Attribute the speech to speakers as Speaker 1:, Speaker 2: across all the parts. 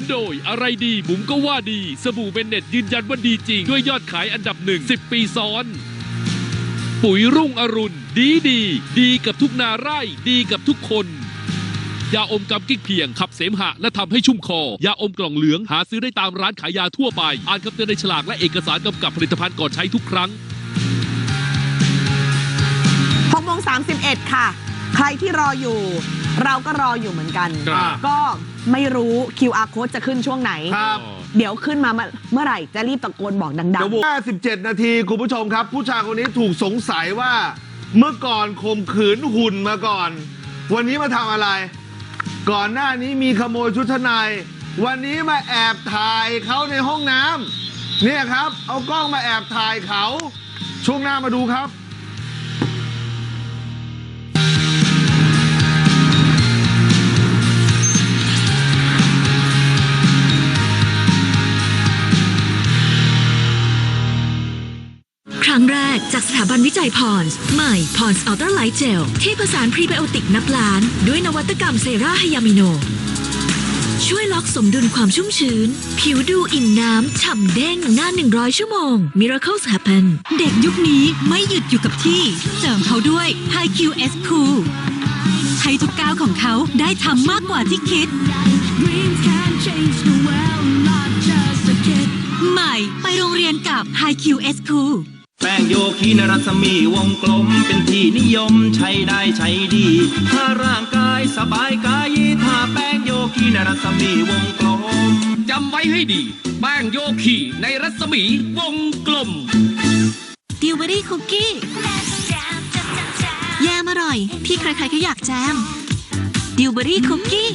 Speaker 1: นุนโดย อะไรดีบุ๋มก็ว่าดี สบู่เบนเน็ตยืนยันว่าดีจริง ด้วยยอดขายอันดับหนึ่งสิบปีซ้อน ปุ๋ยรุ่งอรุณ ดีดี ดีกับทุกนาไร่ดีกับทุกคน ยาอมกำกิ๊กเพียง ขับเสมหะ และทำให้ชุ่มคอ ยาอมกล่องเหลืองหาซื้อได้ตามร้านขายยาทั่วไป อ่านคำเตือนในฉลากและเอกสารกำกับผลิตภัณฑ์ก่อนใช้ทุกครั้ง
Speaker 2: 6โมง31 ค่ะ ใครที่รออยู่ เราก็รออยู่เหมือนกัน
Speaker 1: ครับ
Speaker 2: ก็ไม่รู้ QR code จะขึ้นช่วงไหน
Speaker 3: ครับ
Speaker 2: เดี๋ยวขึ้นมาเมื่อเมื่อไหร่จะรีบตะโกนบอกดัง
Speaker 3: เดี๋ยว57 นาที คุณผู้ชมครับ ผู้ชายคนนี้ถูกสงสัยว่า เมื่อก่อนข่มขืนหุ่นมาก่อน วันนี้มาทำอะไร ก่อนหน้านี้มีขโมยชุดชั้นในวันนี้มาแอบถ่ายเขาในห้องน้ำเนี่ยครับ เอากล้องมาแอบถ่ายเขา ช่วงหน้ามาดูครับ
Speaker 4: รั้งแรกจากสถาบันวิจัยพรส์ใหม่พรส์อัลตร้าไลท์เจลที่ผสานพรีไบโอติกนับล้าน ด้วยนวัตกรรมเซราไฮยามิโน ช่วยล็อกสมดุลความชุ่มชื้น ผิวดูอิ่มน้ำ ฉ่ำเด้งนาน100 ชั่วโมง Miracles happen เด็กยุคนี้ไม่หยุดอยู่กับที่ เสริมเขาด้วย High QS Cool ให้ทุกก้าวของเขาได้ทำมากกว่าที่คิดใหม่ไปโรงเรียนกับ HiQ S Cool
Speaker 5: แป้งโยคีนรัศมีวงกลมเป็นที่นิยมใช้ได้ใช้ดี ถ้าร่างกายสบายกายถ้าแป้งโยคีนรัศมีวงกลม
Speaker 1: จำไว้ให้ดีแป้งโยคีในรัศมีวงกลม
Speaker 4: ดิวเบอรี่คุกกี้แยมอร่อย ที่ใครๆก็อยากแจมดิวเบอรี่คุกกี้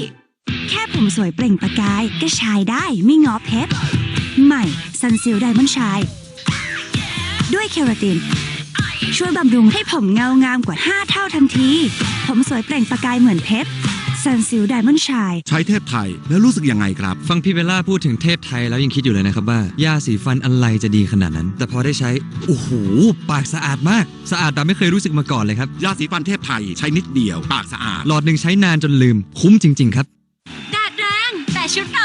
Speaker 6: แค่ผมสวยเปล่งประกายก็ชายได้ไม่งอเพชรใหม่ซันซิลไดมอนชาย ด้วยเคราติน ช่วยบำรุงให้ผมเงางามกว่า 5 เท่าทันที ผมสวยเปล่งประกายเหมือนเพชรซันซิลไดมอนชาย
Speaker 7: ใช้เทพไทยแล้วรู้สึกยังไงครับ
Speaker 8: ฟังพี่เบลล่าพูดถึงเทพไทยแล้วยังคิดอยู่เลยนะครับว่า ยาสีฟันอะไรจะดีขนาดนั้น แต่พอได้ใช้ โอ้โห ปากสะอาดมาก สะอาดแบบไม่เคยรู้สึกมาก่อนเลยครับ
Speaker 7: ยาสีฟันเทพไทยใช้นิดเดียว ปากสะอาด
Speaker 8: หลอดหนึ่งใช้นานจนลืม คุ้มจริง ๆ ครับ
Speaker 4: แดดแรงแต่ชุดเรากันแดดได้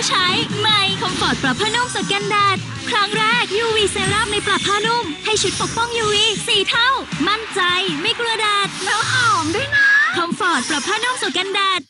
Speaker 4: เพราะเราใช้ใหม่คอมฟอร์ตปรับผ้านุ่มสแกนแดดครั้งแรก UV เซรั่มในปรับผ้านุ่ม ให้ชุดปกป้อง UV 4เท่า มั่นใจ ไม่กลัวแดดแล้วหอมด้วยนะคอมฟอร์ตปรับผ้านุ่มสแกนแดด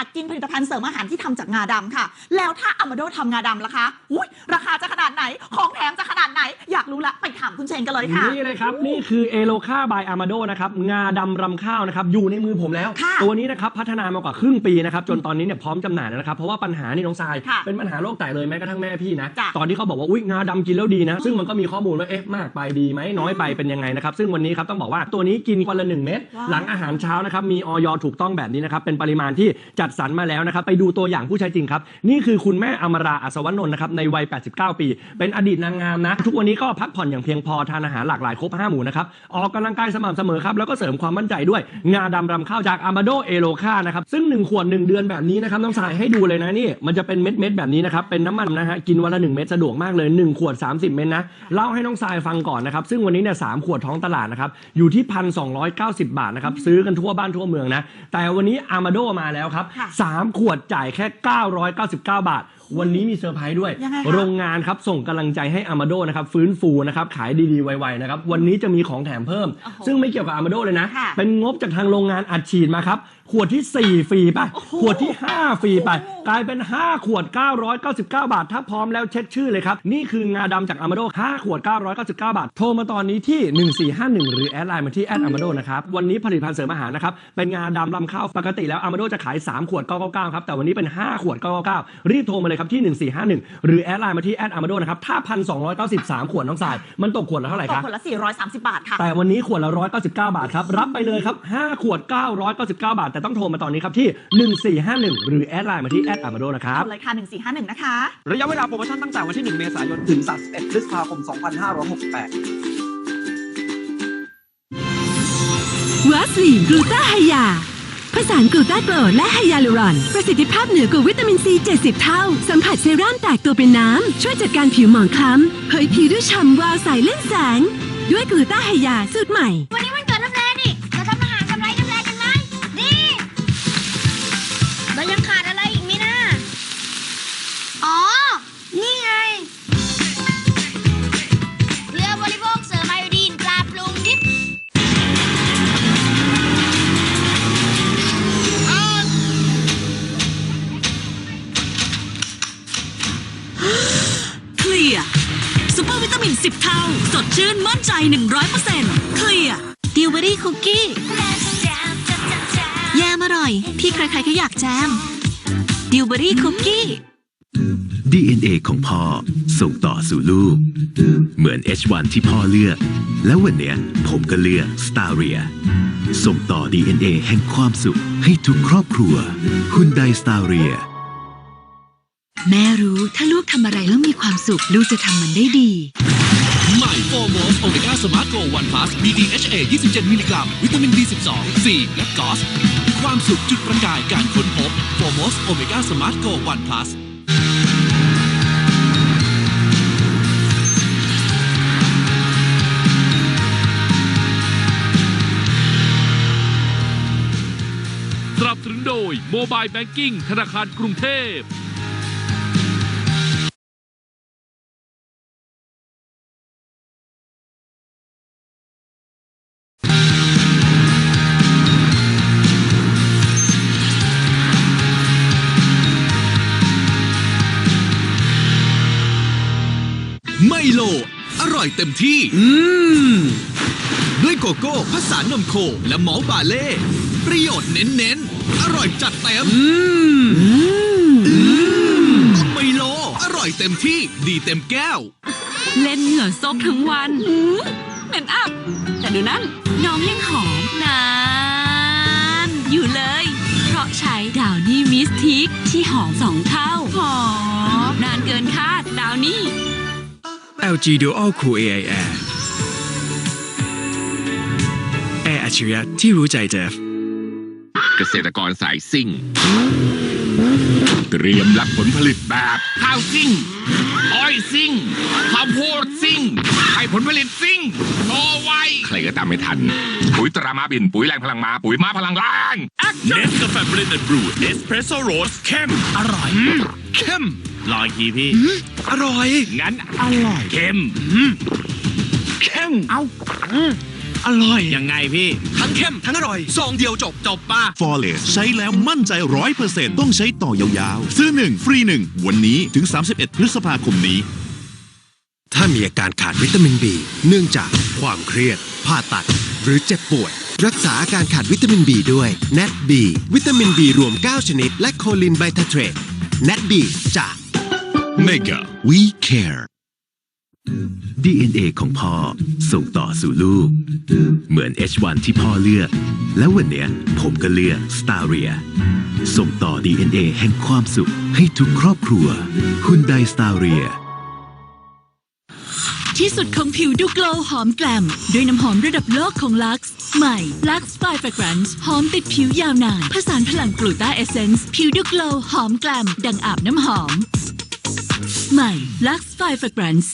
Speaker 4: า
Speaker 2: ยคนอยากกินผลิตภัณฑ์เสริมอาหารที่ทำจากงาดำค่ะ แล้วถ้าอามาโดทำงาดำล่ะคะอุ้ยราคาจะขนาดไหน ของแถมจะขนาดไหน อยากรู้ละ ไปถามคุณเชนกันเลยค่ะ
Speaker 9: นี่เลยครับ นี่คือเอโลคาบายอามาโดนะครับ งาดำรำข้าวนะครับ อยู่ในมือผมแล้ว
Speaker 2: ค่ะ
Speaker 9: ตัวนี้นะครับ พัฒนามากว่าครึ่งปีนะครับ จนตอนนี้เนี่ยพร้อมจำหน่ายแล้วนะครับ เพราะว่าปัญหานี่น้องทราย
Speaker 2: ค่ะ
Speaker 9: เป็นปัญหาโรคไตเลยแม้กระทั่งแม่พี่นะ
Speaker 2: จ้ะ
Speaker 9: ตอนที่เขาบอกว่าอุ้ยงาดำกินแล้วดีนะ ซึ่งมันก็มีข้อมูลว่าเอ๊ะมากไปดีไหมน้อยไปเป็นยังไงนะครับ ซึ่งวันนี้ครับต้องบอกว่าตัวนี้กินวันละหนึ่งเม็ด
Speaker 2: ว้าว
Speaker 9: หลังอาหารเช้านะครับมีออยถูกต้องแบบนี้นะครับเป็นปริมาณที่จัดสรรมาแล้วนะครับ ไปดูตัวอย่างผู้ใช้จริงครับ นี่คือคุณแม่อมราอัศวนนท์นะครับในวัย 89 ปี เป็นอดีตนางงามนะ ทุกวันนี้ก็พักผ่อนอย่างเพียงพอทานอาหารหลากหลายครบ5หมู่นะครับ ออกกำลังกายสม่ำเสมอครับ แล้วก็เสริมความมั่นใจด้วย งาดำรำข้าวจากอามาโดเอโลคานะครับ ซึ่ง 1 ขวด 1 เดือนแบบนี้นะครับน้องสายให้ดูเลยนะนี่ มันจะเป็นเม็ดเม็ดแบบนี้นะครับ เป็นน้ำมันนะฮะ กินวันละ1เม็ดสะดวกมากเลย 1 ขวด 30 เม็ดนะ เล่าให้น้องสายฟังก่อนนะครับ ซึ่งวันนี้เนี่ยสขวดท้องตลาดนะครับ อยู่ที่พันสองบาทนะครับ ซื้อกันทั่วบ้านทั่วเมืองนะ แต่วันนี้อามาโดมาแล้วครับสามขวดจ่ายแค่ 999 บาท วันนี้มีเซอร์ไพรส์ด้วย
Speaker 2: ยังไงคะ
Speaker 9: โรงงานครับส่งกำลังใจให้อามาโดนะครับฟื้นฟูนะครับขายดีๆไวๆนะครับวันนี้จะมีของแถมเพิ่ม
Speaker 2: โอ้โห
Speaker 9: ซึ่งไม่เกี่ยวกับอามาโดเลยนะ
Speaker 2: ค่ะ
Speaker 9: เป็นงบจากทางโรงงานอัดฉีดมาครับ ขวดที่ 4 ฟรีไป
Speaker 2: โอ้โห
Speaker 9: ขวดที่ 5 ฟรีไป กลายเป็น 5 ขวด 999 บาท ถ้าพร้อมแล้วเช็คชื่อเลยครับ นี่คืองาดำจากอามาโด5ขวด 999 บาท โทรมาตอนนี้ที่ 1451 หรือแอดไลน์มาที่แอดอามาโดนะครับวันนี้ผลิตภัณฑ์เสริมอาหารนะครับเป็นงาดำลำข้าวปกติแล้วอามาโดจะขาย 3 ขวด 999 ครับแต่วันนี้เป็น 5 ขวด 999 รีบโทรมาเลยครับที่ 1451 หรือแอดไลน์มาที่แอดอามาโดนะครับถ้า 1,293 ขวดน้องสาย มันตกขวดละเท่าไหร่
Speaker 2: ตก
Speaker 9: ครับ
Speaker 2: คนละ430 บาทค่ะ
Speaker 9: แต่วันนี้ขวดละ 199 บาทครับ รับไปเลยครับ 5 ขวด 999 บาท แต่ต้องโทรมาตอนนี้ครับที่ 1451 หรือแอดไลน์มาที่แอดอามาโดนะครับ
Speaker 2: เอาเลยค่ะ 1451 นะคะ
Speaker 10: ระยะเวลาโปรโมชั่นตั้งแต่วันที่ 1 เมษายน ถึง 31พฤษภาคม 2568
Speaker 4: วัสลีนกลูตาไฮยา ผสานกลูตาโกรและไฮยาลูรอน ประสิทธิภาพเหนือกว่าวิตามินซี 70 เท่า สัมผัสเซรั่มแตกตัวเป็นน้ำ ช่วยจัดการผิวหมองคล้ำเผยผิวด้วยฉ่ำวาวใสเล่นแสง ด้วยกลูตาไฮยาสูตรใหม่
Speaker 11: 100%เคลียร์ดิวเบอรี่คุกกี้แยมอร่อย ที่ใครๆก็อยากแจมดิวเบอรี่คุกกี้
Speaker 12: DNA ของพ่อส่งต่อสู่ลูก เหมือน H1 ที่พ่อเลือก แล้ววันเนี้ยผมก็เลือก s t a r i a ส่งต่อ DNA แห่งความสุขให้ทุกครอบครัว คุณได s t a r i a
Speaker 11: แม่รู้ถ้าลูกทำอะไรแล้วมีความสุข ลูกจะทำมันได้ดี
Speaker 1: ให ม่โฟมอสโอเมก้าสมาร์ทโกวันพลัส BDHA 27 มิลลิกรัม วิตามิน B12 C และกอสความสุขจุดประกายการค้นพบโฟมอสโอเมก้าสมาร์ทโกวันพลัสสนับสนุนโดยโมบายแบงกิ้งธนาคารกรุงเทพ
Speaker 13: ล อร่อยเต็มที่ อืม ด้วยโกโก้ผสานนมโคและมอลต์บาเล่ ประโยชน์เน้นๆ อร่อยจัดเต็ม อืมอืมต้องไมโล อร่อยเต็มที่ดีเต็มแก้ว
Speaker 11: เล่นเหงื่อซบทั้งวันเหม็นอับ แต่ดูนั่น น้องยังหอมนานอยู่เลย เพราะใช้ดาวนี่มิสทิกที่หอมสองเท่า หอม นานเกินคาดดาวนี่
Speaker 14: LG Dual Cool AI Air แอร์อัจฉริยะที่รู้ใจเจฟ
Speaker 7: เกษตรกรสายซิ่ง เตรียมรับผลผลิตแบบข้าวซิ่ง อ้อยซิ่งข้าวโพดซิ่งให้ผลผลิตซิ่งโตไวใครก็ตามไม่ทัน ปุ๋ยตรามาบิน ปุ๋ยแรงพลังมา ปุ๋ยมาพลังล่าง
Speaker 15: เนสกาแฟเบรนด์บรูเอสเพรสโซ่โรสเข้ม อร่อยเข้มรออีกทีพี่ อร่อย งั้น อร่อย เข้มอืมเข้มเอา อร่อยยังไงพี่ ทั้งเข้มทั้งอร่อยซองเดียวจบจบป่ะ
Speaker 16: ฟอเรสใช้แล้วมั่นใจร้อยเปอร์เซ็นต์ต้องใช้ต่อยาวๆ ซื้อ1ฟรี1วันนี้ถึง 31 พฤษภาคมนี้
Speaker 17: ถ้ามีอาการขาดวิตามิน B เนื่องจากความเครียด ผ่าตัด หรือเจ็บป่วยรักษาอาการขาดวิตามิน B ด้วย NAT B วิตามิน B รวม 9 ชนิด และโคลินไบทาเทรต NAT B จาก
Speaker 16: Mega We Care
Speaker 12: DNA ของพ่อส่งต่อสู่ลูก เหมือน H1 ที่พ่อเลือก แล้ววันเนี้ยผมก็เลือก s t a r i a ส่งต่อ DNA แห่งความสุขให้ทุกครอบครัว คุณได s t a r i a
Speaker 11: ที่สุดของผิวดูโกลว์หอมแกลม ด้วยน้ำหอมระดับโลกของ Lux ใหม่ Lux Spy Fragrance หอมติดผิวยาวนาน ผสานพลังกลูตาเอเซนส์ผิวดูโกลว์หอมแกลม ดังอาบน้ำหอม ใหม่ Lux Spy Fragrance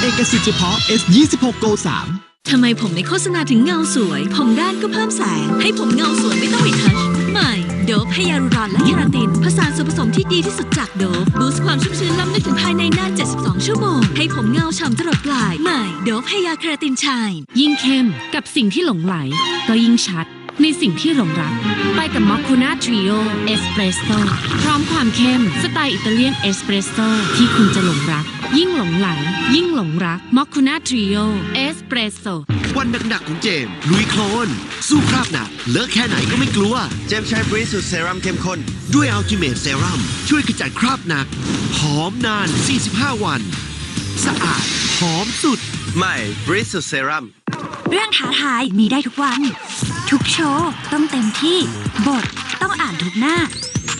Speaker 5: เอกสิทธิ์เฉพาะ S26 Go 3
Speaker 11: ทำไมผมในโฆษณาถึงเงาสวย ผมด้านก็เพิ่มแสง ให้ผมเงาสวยไม่ต้องรีทัชใหม่ โดบให้ยาลูรอนและเคราติน ผสานส่วนผสมที่ดีที่สุดจากโดบบูสต์ความชุ่มชื้นล้ำลึกถึงภายในนาน 72 ชั่วโมง ให้ผมเงาฉ่ำตลอดปลาย ใหม่ โดบให้ยาเคราตินชาย
Speaker 18: ยิ่งเข้มกับสิ่งที่หลงไหล ก็ยิ่งชัด ในสิ่งที่หลงรัก ไปกับมอคคูนาทริโอเอสเปรสโซพร้อมความเข้ม สไตล์อิตาเลียนเอสเปรสโซที่คุณจะหลงรัก ยิ่งหลงไหล ยิ่งหลงรักมอคคูนาทริโอเอสเปรสโซ
Speaker 17: วันหนักๆของเจมส์ลุยโคลน สู้คราบหนักเลอะแค่ไหนก็ไม่กลัว เจมส์ใช้บริสุทธิ์เซรั่มเข้มข้น ด้วยอัลติเมทเซรั่มช่วยขจัดคราบหนัก หอมนาน 45 วัน สะอาด หอมสุด ใหม่บริสุทธิ์เซรั่ม
Speaker 6: เรื่องท้าทายมีได้ทุกวัน ทุกโชว์ต้องเต็มที่ บทต้องอ่านทุกหน้า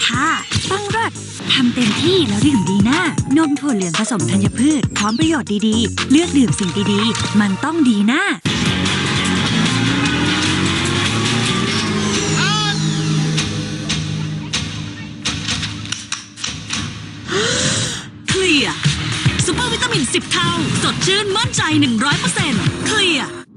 Speaker 6: ท่าต้องเลิศทำเต็มที่แล้วดื่มดีหน้านมถั่วเหลืองผสมธัญพืช พร้อมประโยชน์ดีๆ เลือกดื่มสิ่งดีๆ มันต้องดีหน้า
Speaker 11: เคลียร์ซูเปอร์วิตามิน 10 เท่า สดชื่นมั่นใจ 100%เคลียร์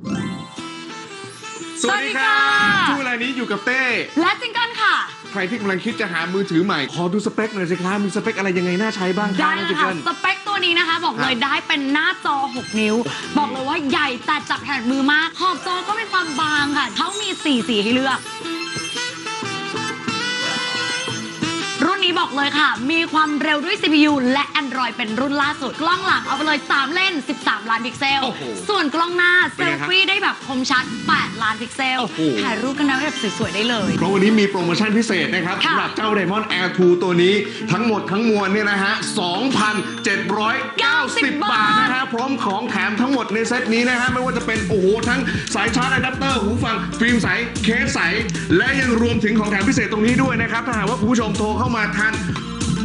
Speaker 19: สวัสดีครับช่วงเวลานี้อยู่กับเต้
Speaker 2: และจิงเกิลค่ะ
Speaker 19: ใครที่กำลังคิดจะหามือถือใหม่ ขอดูสเปคหน่อยสิครับมีสเปคอะไรยังไงน่าใช้บ้างครับ
Speaker 18: ได้
Speaker 19: น้อง
Speaker 18: เลย
Speaker 19: จิ
Speaker 18: ค่ะ
Speaker 19: เกิล
Speaker 18: สเปคตัวนี้นะคะ บอกเลยได้เป็นหน้าจอ 6 นิ้ว บอกเลยว่าใหญ่แต่จับแทนมือมาก ขอบจอก็มีความบางค่ะ เขามี 4 สีให้เลือก นนี้บอกเลยค่ะ มีความเร็วด้วย CPU และ Android เป็นรุ่นล่าสุด กล้องหลังเอาไปเลย 3 เล่น 13 ล้านพิกเซล
Speaker 19: โอ้โห
Speaker 18: ส่วนกล้องหน้าเซ
Speaker 19: เป็นไง
Speaker 18: ล
Speaker 19: ครับ
Speaker 18: ฟี่ได้แบบคมชัด 8 ล้านพิกเซล
Speaker 19: โอ้โห
Speaker 18: ถ่ายรูปกันได้แบบสวยๆได้เลย
Speaker 19: เพราะวันนี้มีโปรโมชั่นพิเศษนะครับ
Speaker 18: ค่ะ
Speaker 19: สำหรับเจ้า Diamond Air 2 ตัวนี้ทั้งหมดทั้งมวลเนี่ยนะฮะ 2,790 บ มของแถมทั้งหมดในเซตนี้นะฮะไม่ว่าจะเป็นโอ้โหทั้งสายชาร์จอะแดปเตอร์หูฟังฟิล์มใสเคสใส และยังรวมถึงของแถมพิเศษตรงนี้ด้วยนะครับถ้าหากว่าคุณผู้ชมโทรเข้ามาทัน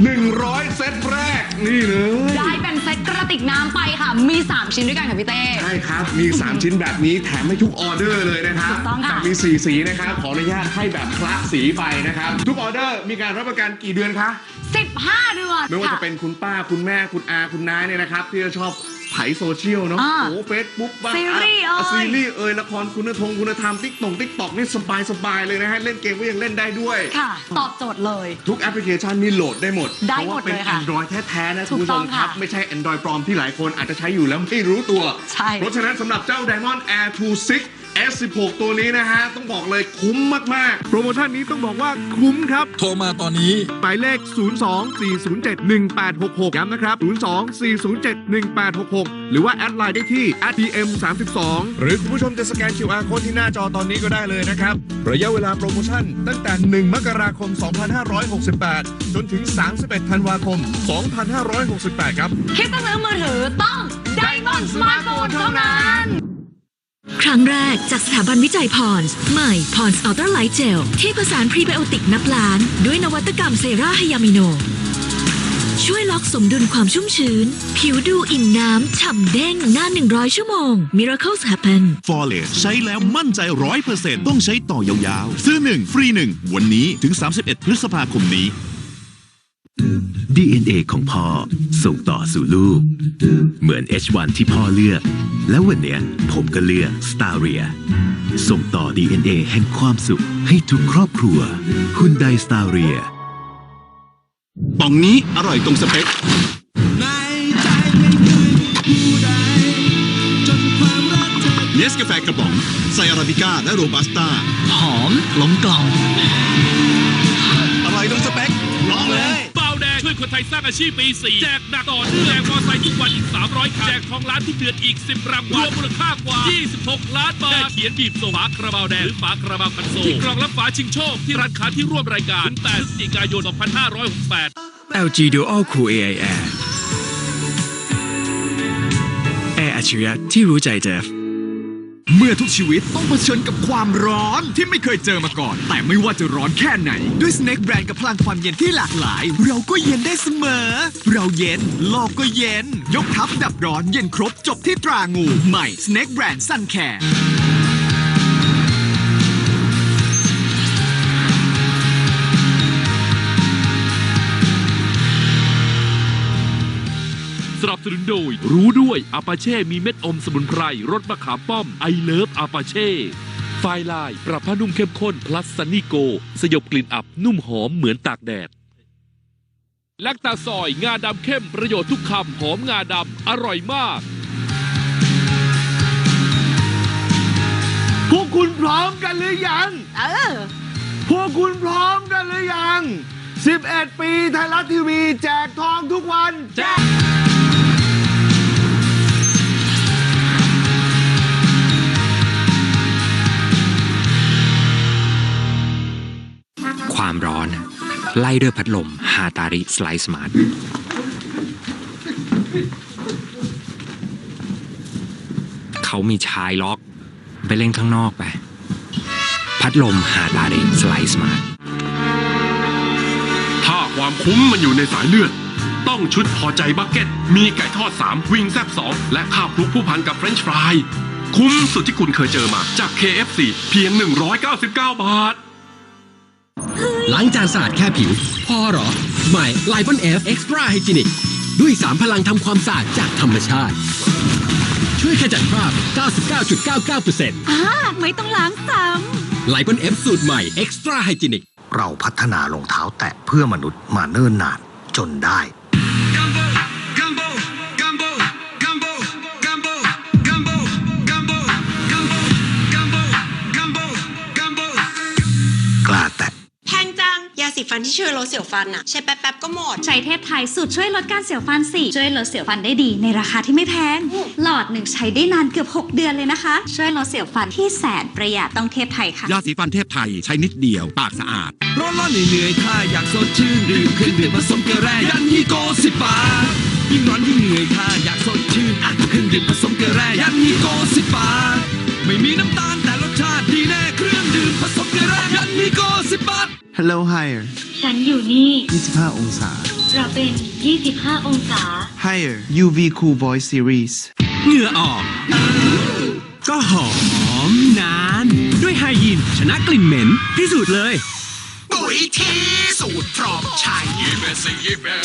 Speaker 19: 100 เซตแรกนี่เลย
Speaker 18: ได้เป็นเซ็ตกระติกน้ำไปค่ะ มี 3 ชิ้นด้วยกันค่ะพี่เต้
Speaker 19: ใช่ครับ มี 3 ชิ้นแบบนี้แถมให้ทุกออเดอร์เลยนะครับ
Speaker 18: ถูกต้องค่ะ
Speaker 19: แต่มี 4 สีนะครับ ขออนุญาตให้แบบคละสีไปนะครับ ทุกออเดอร์มีการรับประกันกี่เดือนคะ
Speaker 18: 15 เดือน
Speaker 19: ไม่ว่า
Speaker 18: ค่ะ
Speaker 19: จะเป็นคุณป้าคุณแม่คุณอาคุณน้าเนี่ยนะครับ ที่จะชอบ ไถโซเชียลเนาะ
Speaker 18: อ่า
Speaker 19: โอ้เฟซบุ๊กบ้าง
Speaker 18: ซีรีส์
Speaker 19: อะ
Speaker 18: เอ่ย
Speaker 19: ซีรีส์เอ่ยละครคุณธงคุณธรรมติ๊กตงติ๊กตอกนี่สบายสบายๆเลยนะฮะ เล่นเกมก็ยังเล่นได้ด้วย
Speaker 18: ค่ะ ตอบโจทย์เลย
Speaker 19: ทุกแอปพลิเคชันนี่โหลดได้หมด
Speaker 18: ได้
Speaker 19: เพราะว่าเป็น
Speaker 18: หมดเลยค่ะ
Speaker 19: Android แท้ๆนะ
Speaker 18: ถู
Speaker 19: คุณ
Speaker 18: ก
Speaker 19: ผู้ช
Speaker 18: ต้อง
Speaker 19: มครับ
Speaker 18: ค่ะ
Speaker 19: ไม่ใช่ Android ปลอมที่หลายคนอาจจะใช้อยู่แล้วไม่รู้ตัว
Speaker 18: ใช่
Speaker 19: เพราะฉะนั้นสำหรับเจ้า Diamond Air 2 6 S16 ตัวนี้นะฮะ ต้องบอกเลยคุ้มมาก ๆ โปรโมชั่นนี้ต้องบอกว่าคุ้มครับ โทรมาตอนนี้ หมายเลข 02-407-1866 ย้ำนะครับ 02-407-1866 หรือว่าแอดไลน์ได้ที่ @dm32 หรือคุณผู้ชมจะสแกน QR code ที่หน้าจอตอนนี้ก็ได้เลยนะครับ ระยะเวลาโปรโมชั่นตั้งแต่ 1 มกราคม 2568 จนถึง 31 ธันวาคม 2568 ครับ
Speaker 18: คิดจะซื้อมือถือต้อง Diamond Smartphone เท่านั้น
Speaker 4: ครั้งแรกจากสถาบันวิจัยพรส์ใหม่พรส์อัลตร้าไลท์เจล ที่ผสานพรีไบโอติกนับล้าน ด้วยนวัตกรรมเซราไฮยามิโน ช่วยล็อกสมดุลความชุ่มชื้น ผิวดูอิ่มน้ำ ฉ่ำเด้งนาน 100 ชั่วโมง Miracles happen
Speaker 7: ฟอร์เรสใช้แล้วมั่นใจร้อยเปอร์เซ็นต์ต้องใช้ต่อยาวๆ ซื้อ 1 ฟรี 1 วันนี้ถึง 31 พฤษภาคมนี้
Speaker 12: DNA ของพ่อส่งต่อสู่ลูก เหมือน H1 ที่พ่อเลือก แล้ววันเนี้ยผมก็เลือก s t a r i a ส่งต่อ DNA แห่งความสุขให้ทุกครอบครัวคุณได s t a r i a
Speaker 7: ป่องนี้อร่อยตรงสเปคเนสกาแฟกระป๋องใส่อาราบิก้าและโรบัสต้า หอมกลมกล่อมอร่อยตรงสเปคลองเลย
Speaker 1: เบาแดงช่วยคนไทยสร้างอาชีพปี 4 แจกหนักต่อเนื่องแจกมอไซค์ทุกวันอีก 300คันแจกทองล้านทุกเดือนอีก 10รางวัลรวมมูลค่ากว่า 26 ล้านบาทได้เขียนบีบส่งฝาคาราบาวแดงหรือฝาคาราบาวคันโซลที่กล่องรับฝาชิงโชคที่ร้านค้าที่ร่วมรายการถึง8พฤศจิกายน 2568
Speaker 8: LG Dual Cool AI Air แอร์อัจฉริยะที่รู้ใจเจฟ
Speaker 20: เมื่อทุกชีวิตต้องเผชิญกับความร้อนที่ไม่เคยเจอมาก่อน แต่ไม่ว่าจะร้อนแค่ไหน ด้วย Snake Brand กับพลังความเย็นที่หลากหลาย เราก็เย็นได้เสมอ เราเย็น โลกก็เย็น ยกทัพดับร้อนเย็นครบจบที่ตรางู ใหม่ Snake Brand Sun Care
Speaker 1: สนับสนุนโดย รู้ด้วยอาปาเช่มีเม็ดอมสมุนไพรรสมะขามป้อมไอเลิฟอาปาเช่ไฟลาย ปรับผ้านุ่มเข้มข้น plus ซันนี่โก สยบกลิ่นอับนุ่มหอมเหมือนตากแดดแลคตาซอย งาดำเข้มประโยชน์ทุกคำหอมงาดำอร่อยมาก
Speaker 19: พวกคุณพร้อมกันหรือยัง
Speaker 18: เออ
Speaker 19: พวกคุณพร้อมกันหรือยัง 11 ปีไทยรัฐทีวี แจกทองทุกวัน แจก
Speaker 21: ความร้อน ไล่ด้วยพัดลมฮาตาริสไลสมาร์ทเขามีชายล็อก ไปเล่นข้างนอกไป พัดลมฮาตาริสไลสมาร์ท
Speaker 22: ถ้า ความคุ้มมันอยู่ในสายเลือด ต้องชุดพอใจบักเก็ต มีไก่ทอด 3 วิงแซบ2 และข้าวคลุกผู้พันกับเฟรนช์ฟราย คุ้มสุดที่คุณเคยเจอมาจาก KFC เพียง 199 บาท
Speaker 23: ล้างจานสะอาดแค่ผิว พอเหรอ ใหม่ l i ป o n F Extra Hygienic ด้วย 3 พลังทำความสะอาดจากธรรมชาติ ช่วยขจัดคราบ 99.99%
Speaker 11: อ่าไม่ต้องล้างซ้
Speaker 23: l i ป o n F สูตรใหม่ Extra Hygienic
Speaker 24: เราพัฒนารองเท้าแตะเพื่อมนุษย์มาเนิ่นนานจนได้
Speaker 25: สีฟันที่ช่วยลดเสียวฟันอะใช้แป๊บๆก็หมด
Speaker 26: ใช้เทพไทยสูตรช่วยลดการเสียวฟันสิช่วยลดเสียวฟันได้ดีในราคาที่ไม่แพง หลอดหนึ่งใช้ได้นานเกือบ 6 เดือนเลยนะคะ ช่วยลดเสียวฟันที่แสนประหยัดต้องเทพไทยค่ะ
Speaker 27: ยาสีฟันเทพไทยใช้นิดเดียวปากสะอาด
Speaker 5: ร้อนร้อนเหนื่อยๆถ้าอยากสดชื่นดื่มเครื่องดื่มผสมเกลือแร่ยันฮีโกสิบบาทยิ่งร้อนยิ่งเหนื่อยถ้าอยากสดชื่นอะเครื่องดื่มผสมเกลือแร่ยันฮีโกสิบบาทไม่มีน้ำตาลแต่รสชาติดีแน่เครื่องดื่มผสมเกลือแร่ยันฮีโกสิบบาท
Speaker 28: Hello Higher
Speaker 29: ฉันอยู่นี่
Speaker 28: 25 องศา
Speaker 29: เราเป็น 25 องศา
Speaker 28: Higher UV Cool Voice Series
Speaker 23: เหงื่อออก ก็หอมนาน ด้วยไฮยีนชนะกลิ่นเหม็นพิสูจน์เลย
Speaker 13: ปุ๋ยที่สูตรพร้อมใช้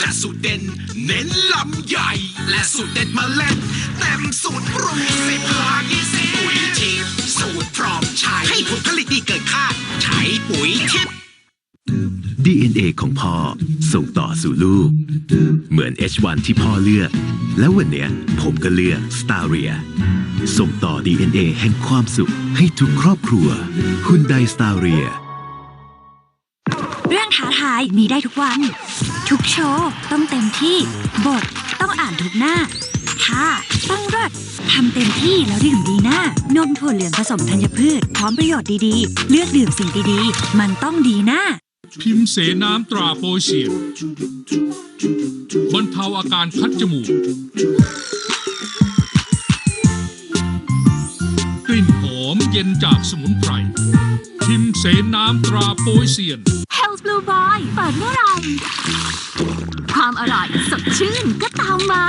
Speaker 13: จะสูตรเด่นเน้นลำใหญ่ และสูตรเด็ดเมาเล่นเต็มสูตรปรุงสิบหายี่สิบปุ๋ยที่สูตรพร้อมใช้ให้ผลผลิตดีเกินคาดใช้ปุ๋ยทิพย์
Speaker 12: DNA ของพ่อส่งต่อสู่ลูก เหมือน H1 ที่พ่อเลือก แล้ววันเนี้ยผมก็เลือก s t a r i a ส่งต่อ DNA แห่งความสุขให้ทุกครอบครัวคุณได s t a r i a
Speaker 6: เรื่องท้าทายมีได้ทุกวัน ทุกโชว์ต้องเต็มที่ บทต้องอ่านทุกหน้าท่าต้องรดทำเต็มที่แล้วดื่มดีหน้านมถั่วเหลืองผสมธัญพืช พร้อมประโยชน์ดีๆ เลือกดื่มสิ่งดีๆ มันต้องดีหน้า
Speaker 1: พิมพ์เสน้ำตราโปเซียมบรรเทาอาการคัดจมูก กลิ่นหอมเย็นจากสมุนไพร พิมพ์เสน้ำตราโปเซียน
Speaker 11: Health Blue Boy เปิดเมื่อไหร่ความอร่อยสดชื่นก็ตามมา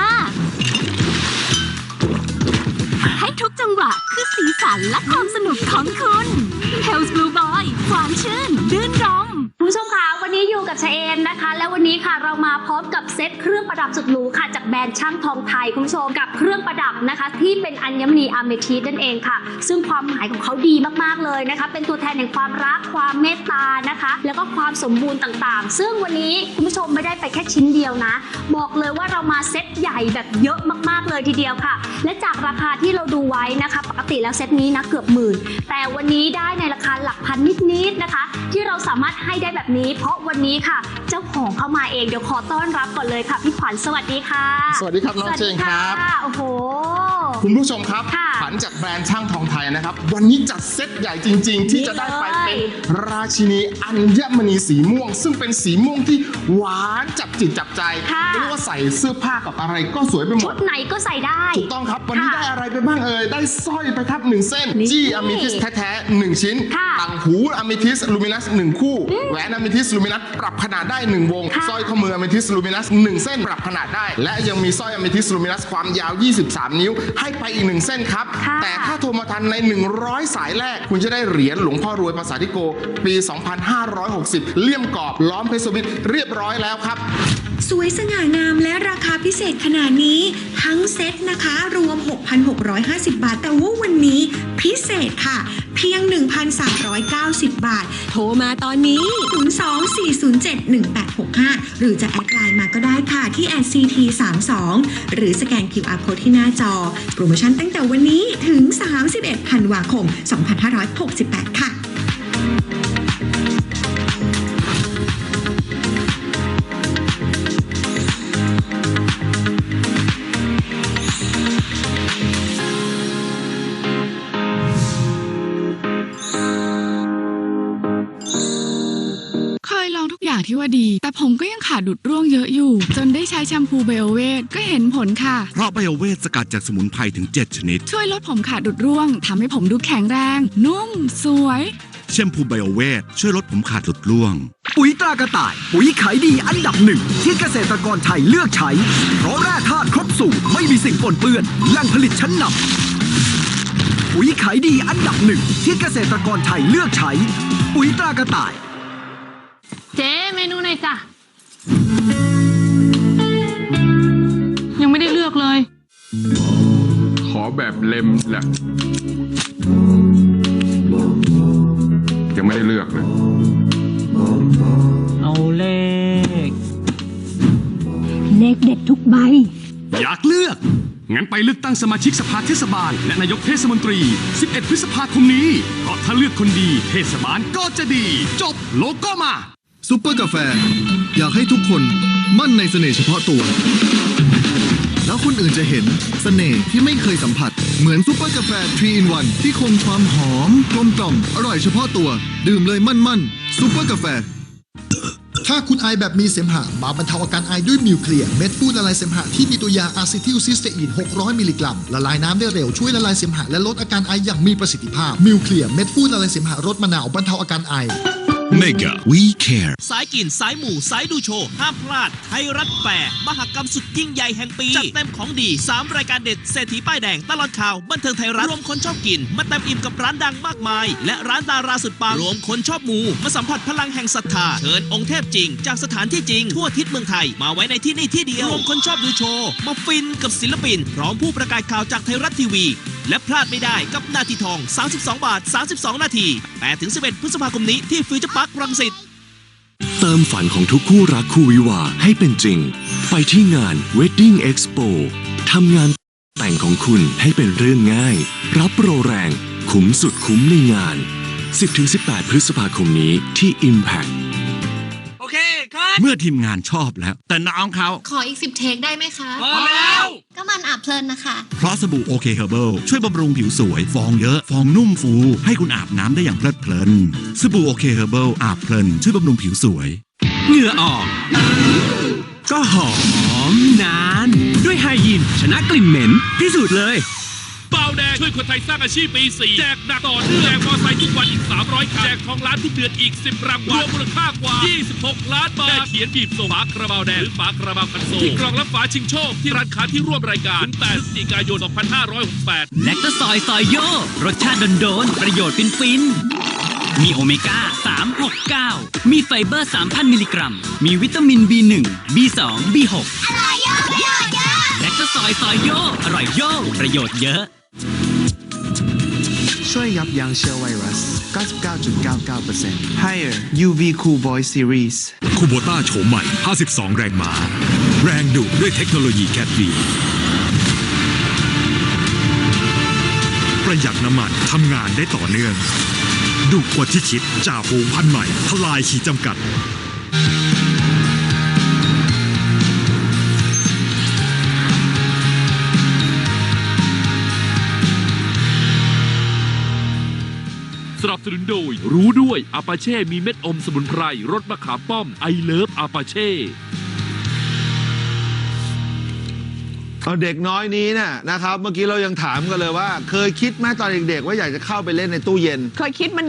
Speaker 11: ให้ทุกจังหวะคือสีสันและความสนุกของคุณ Health Blue Boy หวานชื่นรื่นรม
Speaker 30: คุณผู้ชมคะวันนี้อยู่กับชาเอมนะคะ และวันนี้ค่ะเรามาพร้อมกับเซตเครื่องประดับสุดหรูค่ะ จากแบรนด์ช่างทองไทยคุณผู้ชมกับเครื่องประดับนะคะ ที่เป็นอัญมณีอะเมทิสนั่นเองค่ะ ซึ่งความหมายของเขาดีมากๆเลยนะคะ เป็นตัวแทนแห่งความรักความเมตตานะคะ แล้วก็ความสมบูรณ์ต่างๆ ซึ่งวันนี้คุณผู้ชมไม่ได้ไปแค่ชิ้นเดียวนะ บอกเลยว่าเรามาเซตใหญ่แบบเยอะมากๆเลยทีเดียวค่ะ และจากราคาที่เราดูไว้นะคะ ปกติแล้วเซตนี้นะเกือบหมื่นแต่วันนี้ได้ในราคาหลักพันนิดๆนะคะ ที่เราสามารถให้ได้แบบนี้ เพราะวันนี้ค่ะ เจ้าของเข้ามาเองเดี๋ยวขอต้อนรับก่อนเลยค่ะพี่ขวัญสวัสดีค่ะ
Speaker 31: สวัสดีครับน้องเจนครับ
Speaker 30: สวัสดีะโอ้โห
Speaker 31: คุณผู้ชมครับ
Speaker 30: ค่ะ
Speaker 31: ขวัญจากแบรนด์ช่างทองไทยนะครับ วันนี้จัดเซตใหญ่จริง ๆ ที่จะได้ไปเป็นราชินีอัญมณีสีม่วง ซึ่งเป็นสีม่วงที่หวานจับจิตจับใจเรียกว่าใส่เสื้อผ้ากับอะไรก็สวยไปหม
Speaker 30: ชุ
Speaker 31: ด
Speaker 30: ดไหนก็ใส่ได้
Speaker 31: ถูกต้องครับวันนี้ได้อะไรไปบ้างเอ่ยได้สร้อยไปครับหนึ่งเส้นจี้อะมิทิสแท้ๆหนึ่งชิ้นต่างหูอะมิทิสลูมินัสหนึ่งคู่แหวนอะมิทิสลูมินัสปรับขนาดได้หนึ่งวงสร้อยข้อมืออะมิทิสลูมินัสหนึ่งเส้นปรับขนาดได้ และยังมีสร้อยอะมิทิสลูมินัสความยาว 23 นิ้ว ให้ไปอีกหนึ่งเส้นครับ แต่ถ้าโทรมาทันใน 100 สายแรก คุณจะได้เหรียญหลวงพ่อรวยภาษาทิโก ปี 2560 เลี่ยมกรอบล้อมเพชรวิทย์เรียบร้อยแล้วครับ
Speaker 10: สวยสง่างามและราคาพิเศษขนาดนี้ ทั้งเซ็ตนะคะ รวม 6,650 บาท แต่ว่าวันนี้พิเศษค่ะ เพียง 1,390 บาท โทรมาตอนนี้ 024071865 หรือจะแอดไลน์มาก็ได้ค่ะที่ @ct32 หรือสแกน QR Code ที่หน้าจอ โปรโมชั่นตั้งแต่วันนี้ถึง 31ธันวาคม 2568 ค่ะ
Speaker 32: ทุกอย่างที่ว่าดี แต่ผมก็ยังขาดดุดร่วงเยอะอยู่ จนได้ใช้แชมพูไบโอเวทก็เห็นผลค่ะ
Speaker 22: เพราะไบโอเวทสกัดจากสมุนไพรถึง 7 ชนิด
Speaker 32: ช่วยลดผมขาดดุดร่วงทำให้ผมดูแข็งแรง นุ่ม สวย
Speaker 22: แชมพูไบโอเวทช่วยลดผมขาดหลุดร่วง
Speaker 5: ปุ๋ยตรากระต่าย ปุ๋ยขายดีอันดับหนึ่ง ที่เกษตรกรไทยเลือกใช้ เพราะแร่ธาตุครบสูตรไม่มีสิ่งปนเปื้อนแหล่งผลิตชั้นนำปุ๋ยขายดีอันดับหนึ่งที่เกษตรกรไทยเลือกใช้ ปุ๋ยตรากระต่าย
Speaker 30: เจ๊เมนูไหนจ้ะ ยังไม่ได้เลือกเลย
Speaker 7: ขอแบบเล็มแหละ ยังไม่ได้เลือกเลย
Speaker 33: เอาเลข เลขเด็ดทุกใบ
Speaker 7: อยากเลือก งั้นไปเลือกตั้งสมาชิกสภาเทศบาล และนายกเทศมนตรี 11 พฤษภาคมนี้เพราะถ้าเลือกคนดี เทศบาลก็จะดี จบโลโก้มา
Speaker 34: ซุปเปอร์กาแฟ อยากให้ทุกคนมั่นในเสน่ห์เฉพาะตัว แล้วคนอื่นจะเห็นเสน่ห์ที่ไม่เคยสัมผัส เหมือนซุปเปอร์กาแฟ3 in 1ที่คงความหอม กลมกล่อม อร่อยเฉพาะตัว ดื่มเลยมั่นมั่นซุปเปอร์กาแฟ
Speaker 35: ถ้าคุณไอแบบมีเสมหะ มาบรรเทาอาการไอด้วยมิวเคลียร์เม็ดฟูดละลายเสมหะที่มีตัวยาอะซิทิลซิสเตอีน 600 มิลลิกรัม ละลายน้ำได้เร็วช่วยละลายเสมหะและลดอาการไออย่างมีประสิทธิภาพมิวเคลียร์เม็ดฟูดละลายเสมหะรสมะนาวบรรเทาอาการไอ
Speaker 7: Mega We Care
Speaker 36: สายกินสายหมู่สายดูโชว์ ห้ามพลาด ไทยรัฐแปดมหกรรมสุดยิ่งใหญ่แห่งปี จัดเต็มของดี 3 รายการเด็ด เศรษฐีป้ายแดง ตลอดข่าว บันเทิงไทยรัฐ รวมคนชอบกิน มาเต็มอิ่มกับร้านดังมากมาย และร้านดาราสุดปัง รวมคนชอบหมู มาสัมผัสพลังแห่งศรัทธา เชิญองค์เทพจริง จากสถานที่จริง ทั่วทิศเมืองไทย มาไว้ในที่นี่ที่เดียว รวมคนชอบดูโชว์ มาฟินกับศิลปิน พร้อมผู้ประกาศข่าวจากไทยรัฐทีวี และพลาดไม่ได้กับนาทีทอง 32 บาท 32 นาที8-11 พฤษภาคมนี้ที่ฟิวเจอร์พาร์ครังสิต
Speaker 37: เติมฝันของทุกคู่รักคู่วิวาให้เป็นจริง ไปที่งาน Wedding Expo ทำงานแต่งของคุณให้เป็นเรื่องง่าย รับโปรแรง คุ้มสุดคุ้มในงาน 10-18 พฤษภาคมนี้ที่ Impact
Speaker 7: เคครับเมื่อทีมงานชอบแล้ว แต่น้องเขา
Speaker 38: ขออีกสิบเทคได้ไหมคะ
Speaker 7: พอแล้ว
Speaker 38: ก็มันอาบเพลินนะคะ
Speaker 7: เพราะสบู่โอเคเฮอร์เบิลช่วยบำรุงผิวสวย ฟองเยอะ ฟองนุ่มฟู ให้คุณอาบน้ำได้อย่างเพลิดเพลิน สบู่โอเคเฮอร์เบิลอาบเพลินช่วยบำรุงผิวสวย เหงื่อออก ก็หอมนาน ด้วยไฮยีนชนะกลิ่นเหม็นที่สุดเลย
Speaker 1: เบาแดงช่วยคนไทยสร้างอาชีพปี4แจกหนักต่อเนื่องแจกมอไซค์ทุกวันอีก 300คันแจกทองล้านทุกเดือนอีก 10 รางวัลรวมมูลค่ากว่า 26 ล้านบาทได้เขียนบีบส่งฝาคาราบาวแดงหรือฝาคาราบาวคันโซที่กล่องรับฝาชิงโชคที่ร้านค้าที่ร่วมรายการถึง8พฤศจิกายน 2568
Speaker 39: แลคตาซอยซอยโยรสชาติโดนๆประโยชน์ฟินฟินๆมีโอเมก้า 369 มีไฟเบอร์ 3,000 มิลลิกรัม มีวิตามิน B1 B2 B6 อร่อยเยอะประโยชน์เยอะแลคตาซอยซอยโยอร่อยโยประโยชน์เยอะ
Speaker 28: ช่วยยับยั้งเชื้อไวรัส 99.99% Higher UV Cool Voice Series
Speaker 7: คูโบต้าโฉมใหม่ 52 แรงม้า แรงดูดด้วยเทคโนโลยีแคดวีประหยัดน้ำมันทำงานได้ต่อเนื่อง ดุกว่าที่คิดจ่าฝูงพันธุ์ใหม่ทลายขีดจำกัด
Speaker 1: สนุนโดย รู้ด้วยอาปาเช่มีเม็ดอมสมุนไพรรสมะขามป้อมไอเลิฟอาปาเช่
Speaker 3: เอาเด็กน้อยนี้น่ะนะครับ เมื่อกี้เรายังถามกันเลยว่า เคยคิดไหมตอนเด็กๆว่าอยากจะเข้าไปเล่นในตู้เย็น
Speaker 2: เคยคิดมัน